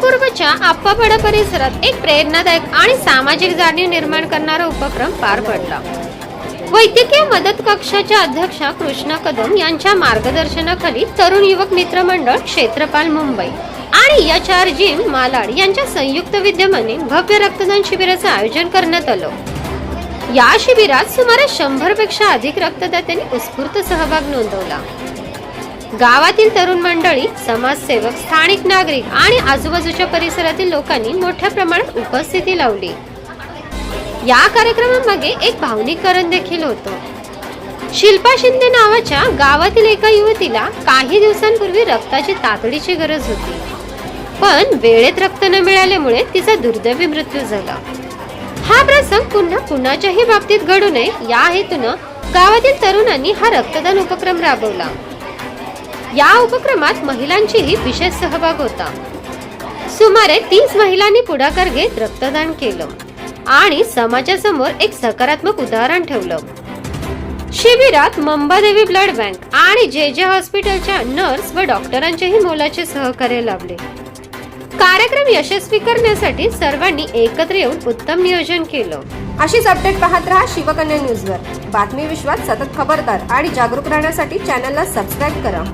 पूर्वच्या आप्पापाडा परिसरात एक प्रेरणादायक आणि सामाजिक जाणीव निर्माण करणारा उपक्रम पार पडला. वैद्यकीय मदत कक्षाच्या अध्यक्षा कृष्णा कदम यांच्या मार्गदर्शनाखाली तरुण युवक मित्र मंडळ क्षेत्रपाल मुंबई आणि एच आर जिम मालाड यांच्या संयुक्त विद्यमाने भव्य रक्तदान शिबिराचं आयोजन करण्यात आलं. या शिबिरात सुमारे शंभरपेक्षा अधिक रक्तदात्यांनी उत्स्फूर्त सहभाग नोंदवला. गावातील तरुण मंडळी समाजसेवक स्थानिक नागरिक आणि आजूबाजूच्या परिसरातील लोकांनी मोठ्या प्रमाणात उपस्थिती लावली. या कार्यक्रमामागे एक भावनिकरण देखील होतं. शिल्पा शिंदे नावाच्या गावातील एका युवतीला काही दिवसांपूर्वी रक्ताची तातडीची गरज होती. पण वेळेत रक्त न मिळाल्यामुळे तिचा दुर्दैवी मृत्यू झाला. हा प्रसंग पुन्हा कुणाच्याही बाबतीत घडू नये या हेतूनं गावातील तरुणांनी हा रक्तदान उपक्रम राबवला. या उपक्रमात महिलांचीही विशेष सहभाग होता. सुमारे तीस महिलांनी पुढाकार घेत रक्तदान केलं आणि समाजासमोर एक सकारात्मक उदाहरण ठेवलं. शिबिरात मंबादेवी ब्लड बँक आणि जे जे हॉस्पिटलच्या नर्स व डॉक्टरांचेही मोलाचे सहकार्य लाभले. कार्यक्रम यशस्वी करण्यासाठी सर्वांनी एकत्र येऊन उत्तम नियोजन केलं. अशीच अपडेट पाहत रहा शिवकन्या न्यूजवर बातमी विश्वात सतत खबरदार आणि जागरूक राहण्यासाठी चॅनलला सबस्क्राईब करा.